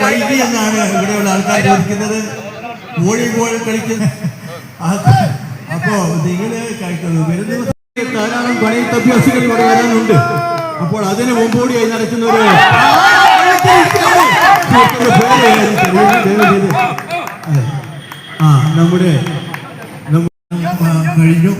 വൈകി എന്നാണ് ഇവിടെയുള്ള ആൾക്കാർ ചോദിക്കുന്നത് വോളിബോൾ കളിക്കുന്ന അപ്പോ നിങ്ങൾ കഴിക്കുന്നു വരുന്ന ധാരാളം പണി അഭ്യാസികൾ ഇവിടെ വരാനുണ്ട് അപ്പോൾ അതിന് മുമ്പോടിയായി നടക്കുന്ന ഒരു. ആ നമ്മുടെ കഴിഞ്ഞു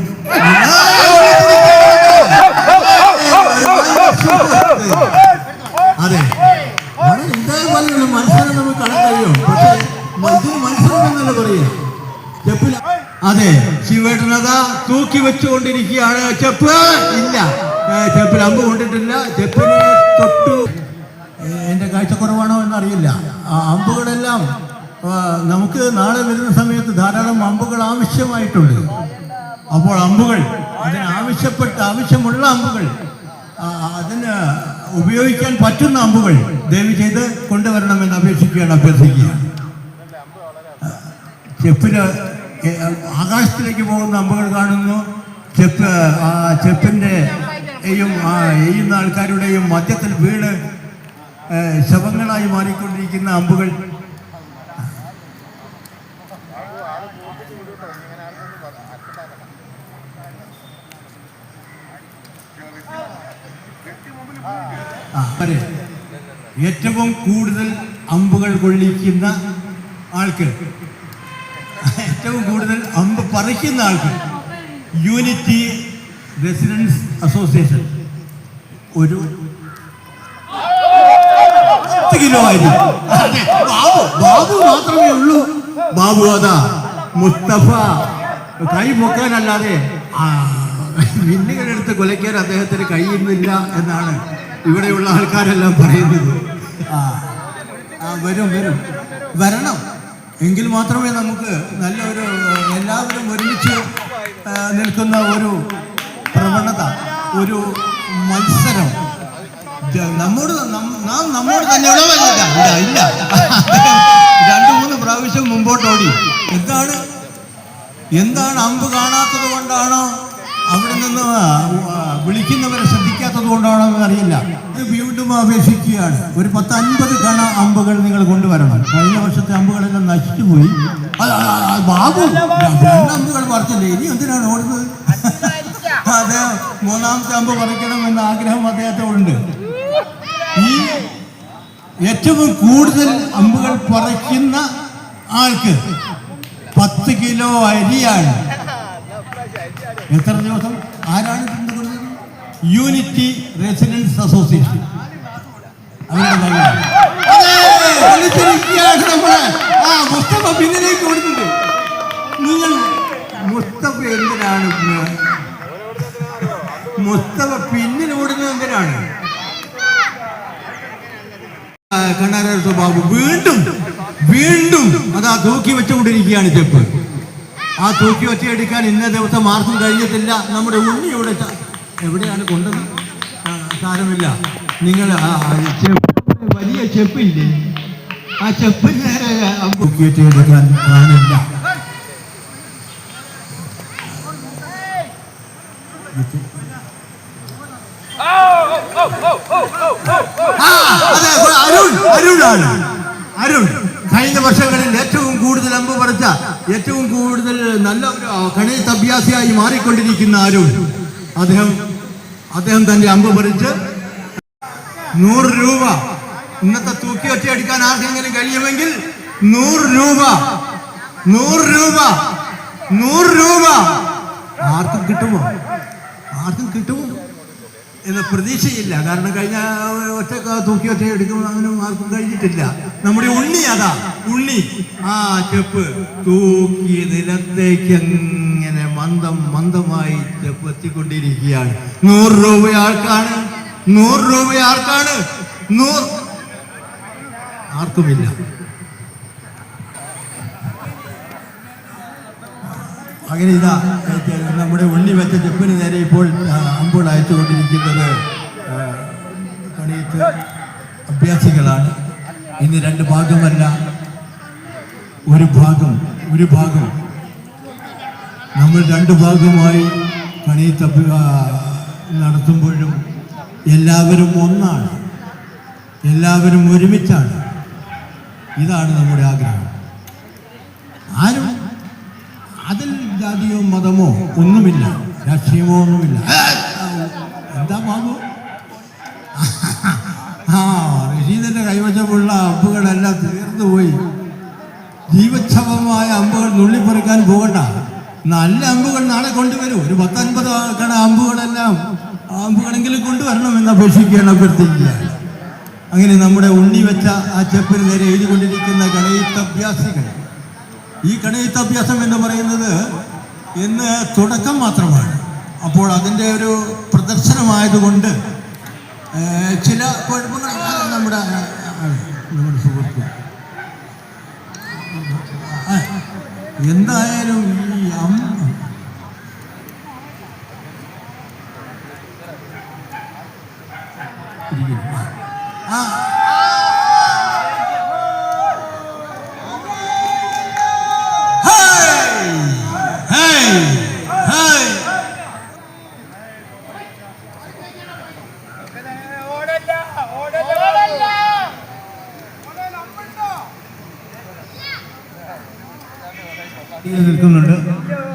അതെ ശിവേട്ടനത തൂക്കി വെച്ചുകൊണ്ടിരിക്കുകയാണ്. ചെപ്പ് ഇല്ല. ചെപ്പിൽ അമ്പ് കൊണ്ടിട്ടില്ല. ചെപ്പിന് തൊട്ടു. ഏ, എന്റെ കാഴ്ചക്കുറവാണോ എന്നറിയില്ല. ആ അമ്പുകളെല്ലാം നമുക്ക് നാളെ വരുന്ന സമയത്ത് ധാരാളം അമ്പുകൾ ആവശ്യമായിട്ടുണ്ട്. അപ്പോൾ അമ്പുകൾ അതിന് ആവശ്യപ്പെട്ട ആവശ്യമുള്ള അമ്പുകൾ അതിന് ഉപയോഗിക്കാൻ പറ്റുന്ന അമ്പുകൾ ദയവ് ചെയ്ത് കൊണ്ടുവരണമെന്ന് അപേക്ഷിക്കുകയാണ് അഭ്യർത്ഥിക്കുകയാണ്. ചെപ്പിന് ആകാശത്തിലേക്ക് പോകുന്ന അമ്പുകൾ കാണുന്നു. ചെപ്പ് ആ ചെപ്പിന്റെ യും എയ്യുന്ന ആൾക്കാരുടെയും മധ്യത്തിൽ വീണ് ശവങ്ങളായി മാറിക്കൊണ്ടിരിക്കുന്ന അമ്പുകൾ. ഏറ്റവും കൂടുതൽ അമ്പുകൾ കൊള്ളിക്കുന്ന ആൾക്ക് ഏറ്റവും കൂടുതൽ അമ്പ് പറിക്കുന്ന ആൾക്ക് യൂണിറ്റി റെസിഡൻസ് അസോസിയേഷൻ ഒരു കിലോ ആയിരുന്നു. ബാബു മാത്രമേ ഉള്ളൂ. ബാബു അതാ മുസ്തഫ. കൈ പൊക്കാനല്ലാതെ മിന്നുകളെടുത്ത് കൊലയ്ക്കാൻ അദ്ദേഹത്തിന് കഴിയുന്നില്ല എന്നാണ് ഇവിടെയുള്ള ആൾക്കാരെല്ലാം പറയുന്നത്. ആ, വരും വരും. വരണം. എങ്കിൽ മാത്രമേ നമുക്ക് നല്ലൊരു എല്ലാവരും ഒരുമിച്ച് നിൽക്കുന്ന ഒരു പ്രവണത ഒരു മത്സരം. നമ്മോട് നം- നമ്മോട് തന്നെയുള്ള ഇല്ല. രണ്ടു മൂന്ന് പ്രാവശ്യം മുമ്പോട്ടോടി. എന്താണ്? എന്താണ് അമ്പ് കാണാത്തത് കൊണ്ടാണോ? അവിടെ നിന്ന് വിളിക്കുന്നവരെ ശ്രദ്ധിക്കാത്തത് കൊണ്ടാണോ എന്നറിയില്ല ഇത് വീണ്ടും അപേക്ഷിക്കുകയാണ്. ഒരു പത്ത് അൻപത് കണ അമ്പുകൾ നിങ്ങൾ കൊണ്ടുവരണം. കഴിഞ്ഞ വർഷത്തെ അമ്പുകളെല്ലാം നശിച്ചുപോയി. ബാബു രണ്ട് അമ്പുകൾ പറിച്ചില്ലേ? ഇനി എന്തിനാണ് ഓടുന്നത്? അതെ മൂന്നാമത്തെ അമ്പ് പറിക്കണം എന്ന ആഗ്രഹം അദ്ദേഹത്തോടുണ്ട് ഈ ഏറ്റവും കൂടുതൽ അമ്പുകൾ പറിക്കുന്ന ആൾക്ക് പത്ത് കിലോ അരിയാണ്. എത്ര ദിവസം? ആരാണ് പിന്തുടരുന്നത് യൂണിറ്റി റെസിഡൻസ് അസോസിയേഷൻ മുസ്തഫ പിന്നിലേക്ക് കൊടുക്കുന്നുണ്ട് നിങ്ങൾ മുസ്തഫ എന്തിനാണ് മുസ്തഫ പിന്നിൽ ഓടുന്നത് എന്തിനാണ്? കണ്ണാരത്ത് ബാബു വീണ്ടും വീണ്ടും അതാ തൂക്കി വെച്ചുകൊണ്ടിരിക്കുകയാണ് ചെപ്പ്. ആ തൂക്കി ഒറ്റയടിക്കാൻ ഇന്ന ദിവസം ആർക്കും കഴിഞ്ഞിട്ടില്ല. നമ്മുടെ ഉണ്ണി ഇവിടെ എവിടെയാണ് കൊണ്ടത്? സാരമില്ല. നിങ്ങൾ വലിയ ചെപ്പില്ലേ? ആ ചെപ്പ് നേരെ അതെ, അരുൺ അരുണാണ് അരുൺ കഴിഞ്ഞ വർഷങ്ങളിൽ ഏറ്റവും കൂടുതൽ അമ്പ് പറിച്ച ഏറ്റവും കൂടുതൽ നല്ല കണയത്ത് അഭ്യാസിയായി മാറിക്കൊണ്ടിരിക്കുന്ന അരുൺ. അദ്ദേഹം അദ്ദേഹം തന്റെ അമ്പ് പറിച്ച് നൂറ് രൂപ. ഇന്നത്തെ തൂക്കി ഒറ്റയടിക്കാൻ ആർക്കെങ്കിലും കഴിയുമെങ്കിൽ നൂറ് രൂപ. നൂറ് രൂപ. നൂറ് രൂപ. ആർക്കും കിട്ടുമോ? ആർക്കും കിട്ടുമോ? എന്ന പ്രതീക്ഷയില്ല. കാരണം കഴിഞ്ഞ ഒറ്റ തൂക്കി ഒറ്റ എടുക്കുമ്പോൾ അങ്ങനെ ആർക്കും കഴിഞ്ഞിട്ടില്ല. നമ്മുടെ ഉണ്ണി അതാ ഉണ്ണി ആ ചെപ്പ്. തൂക്കി നിലത്തേക്ക് അങ്ങനെ മന്ദം മന്ദമായി ചെപ്പ് എത്തിക്കൊണ്ടിരിക്കുകയാണ്. നൂറ് രൂപ ആൾക്കാണ് നൂറ് രൂപ ആൾക്കാണ് നൂറ് ആർക്കുമില്ല. അങ്ങനെ ഇതാ നമ്മുടെ ഉള്ളി വെച്ച ചെപ്പിന് നേരെ ഇപ്പോൾ അമ്പുകൾ അയച്ചുകൊണ്ടിരിക്കുന്നത് കണിയത്ത് അഭ്യാസികളാണ്. ഇന്ന് രണ്ട് ഭാഗമല്ല ഒരു ഭാഗം ഒരു ഭാഗം. നമ്മൾ രണ്ട് ഭാഗമായി കണിയത്ത് നടത്തുമ്പോഴും എല്ലാവരും ഒന്നാണ്. എല്ലാവരും ഒരുമിച്ചാണ്. ഇതാണ് നമ്മുടെ ആഗ്രഹം. ആരും അതിൽ ജാതിയോ മതമോ ഒന്നുമില്ല. രാഷ്ട്രീയമോ ഒന്നുമില്ല. എന്താ ബാബു? ആ റഷീദിന്റെ കൈവശമുള്ള അമ്പുകളെല്ലാം തീർന്നു പോയി. ജീവക്ഷമമായ അമ്പുകൾ നുള്ളിപ്പറിക്കാൻ പോകണ്ട. നല്ല അമ്പുകൾ നാളെ കൊണ്ടുവരും. ഒരു പത്തൊൻപത് കട അമ്പുകളെല്ലാം അമ്പുകളെങ്കിലും കൊണ്ടുവരണമെന്ന് അപേക്ഷിക്കുകയാണ് അഭ്യർത്ഥിക്കുകയാണ് അങ്ങനെ നമ്മുടെ ഉണ്ണി വെച്ച ആ ചെപ്പിന് നേരെ എഴുതിക്കൊണ്ടിരിക്കുന്ന ഗണയിത്തഭ്യാസികൾ ഈ ഗണയിത്തഭ്യാസം എന്ന് പറയുന്നത് ഇന്ന് തുടക്കം മാത്രമാണ്. അപ്പോൾ അതിന്റെ ഒരു പ്രദർശനമായതുകൊണ്ട് ചില കുഴപ്പങ്ങൾ ആ, നമ്മുടെ നമ്മുടെ സുഹൃത്ത്. എന്തായാലും ഈ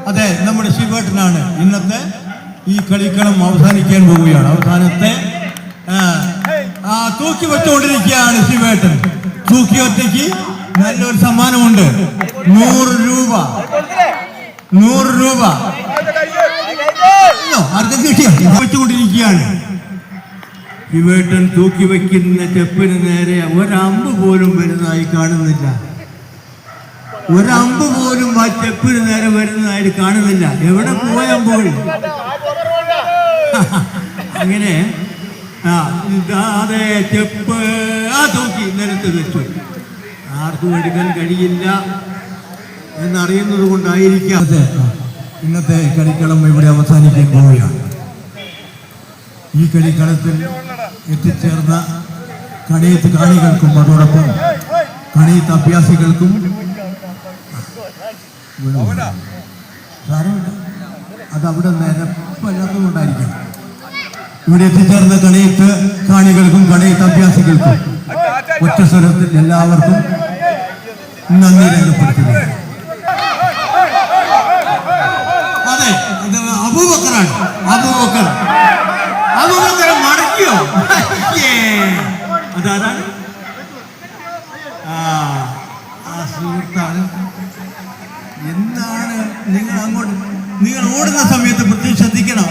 അതെ നമ്മുടെ ശിവേട്ടനാണ് ഇന്നത്തെ ഈ കളിക്കളം അവസാനിക്കാൻ പോവുകയാണ്. അവസാനത്തെ ആ തൂക്കി വെച്ചുകൊണ്ടിരിക്കുകയാണ് ശിവേട്ടൻ. തൂക്കി ഒറ്റയ്ക്ക്. നല്ലൊരു സമ്മാനമുണ്ട്. നൂറ് രൂപ. നൂറ് രൂപ. ആർക്കും കിട്ടിയോ? വെച്ചുകൊണ്ടിരിക്കുകയാണ്. തൂക്കി വയ്ക്കുന്ന ചെപ്പിന് നേരെ ഒരമ്പ് പോലും വരുന്നതായി കാണുന്നില്ല. ഒരമ്പ് പോലും ആ ചെപ്പിന് നേരെ വരുന്നതായി കാണുന്നില്ല. എവിടെ പോയ? അമ്പുകൾ അങ്ങനെ ആ ഇതാതെ ചെപ്പ് ആ തൂക്കി നിരത്ത് വെച്ചു. ആർക്കും എടുക്കാൻ കഴിയില്ല. എന്നറിയുന്നത് കൊണ്ടായിരിക്കാം. ഇന്നത്തെ കളിക്കളം ഇവിടെ അവസാനിക്കാൻ പോവുകയാണ്. ഈ കളിക്കളത്തിൽ എത്തിച്ചേർന്ന കണിയത്ത് കാണികൾക്കും അതോടൊപ്പം കണിയത്ത് അഭ്യാസികൾക്കും അതവിടെ സാരമില്ല അത് അവിടെ നിരപ്പല്ലാത്തതുകൊണ്ടായിരിക്കും ഇവിടെ എത്തിച്ചേർന്ന കണിയത്ത് കാണികൾക്കും കണിയത്ത് അഭ്യാസികൾക്കും ഒറ്റ സ്വരത്തിൽ എല്ലാവർക്കും നന്ദി രേഖപ്പെടുത്തുന്നു. അബൂബക്കറാണ്. അബൂബക്കർ. അബൂബക്കർ മടക്കിയോ? അതാരാണ്? ആ സുഹൃത്താണ്. എന്താണ് നിങ്ങൾ അങ്ങോട്ട്? നിങ്ങൾ ഓടുന്ന സമയത്ത് പ്രത്യേകം ശ്രദ്ധിക്കണം.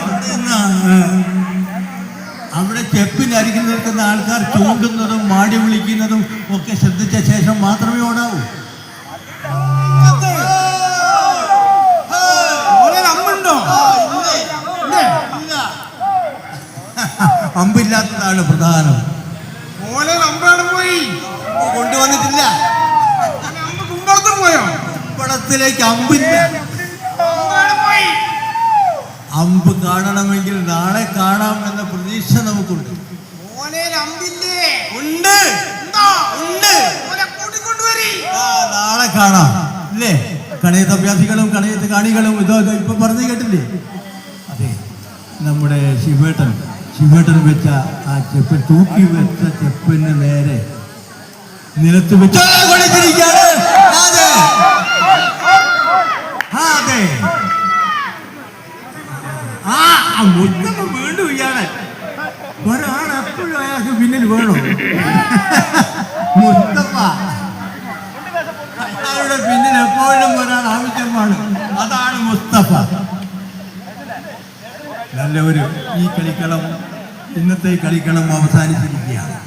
ഏ, അവിടെ ചെപ്പിന് ആൾക്കാർ ചൂണ്ടുന്നതും മാടി വിളിക്കുന്നതും ഒക്കെ ശ്രദ്ധിച്ച ശേഷം മാത്രമേ ഓടാവൂ. അമ്പില്ലാത്തതാണ് പ്രധാനം. ഓലെ നമ്പറാണ് പോയി. കൊണ്ടുവന്നിട്ടില്ല. പോയോ? പടത്തിലേക്ക് അമ്പില്ല. അമ്പ് കാണണമെങ്കിൽ നാളെ കാണാം എന്ന പ്രതീക്ഷ നമുക്കുണ്ട്. ഉണ്ട്. നാളെ കാണാം. അല്ലേ കണയത്ത് അഭ്യാസികളും കണയത്ത് കാണികളും ഇതോ ഇപ്പൊ പറഞ്ഞു കേട്ടില്ലേ? അതെ നമ്മുടെ ശിവേട്ടൻ. ശിവേട്ടൻ വെച്ച ആ ചെപ്പൻ തൂക്കി വെച്ച ചെപ്പന് നേരെ നിലത്ത് വെച്ച് വേണം. മുസ്തഫ എപ്പോഴും അതാണ് മുസ്തഫ നല്ല ഒരു ഈ കളിക്കളം. ഇന്നത്തെ കളിക്കണം അവസാനിച്ചിരിക്കുകയാണ്.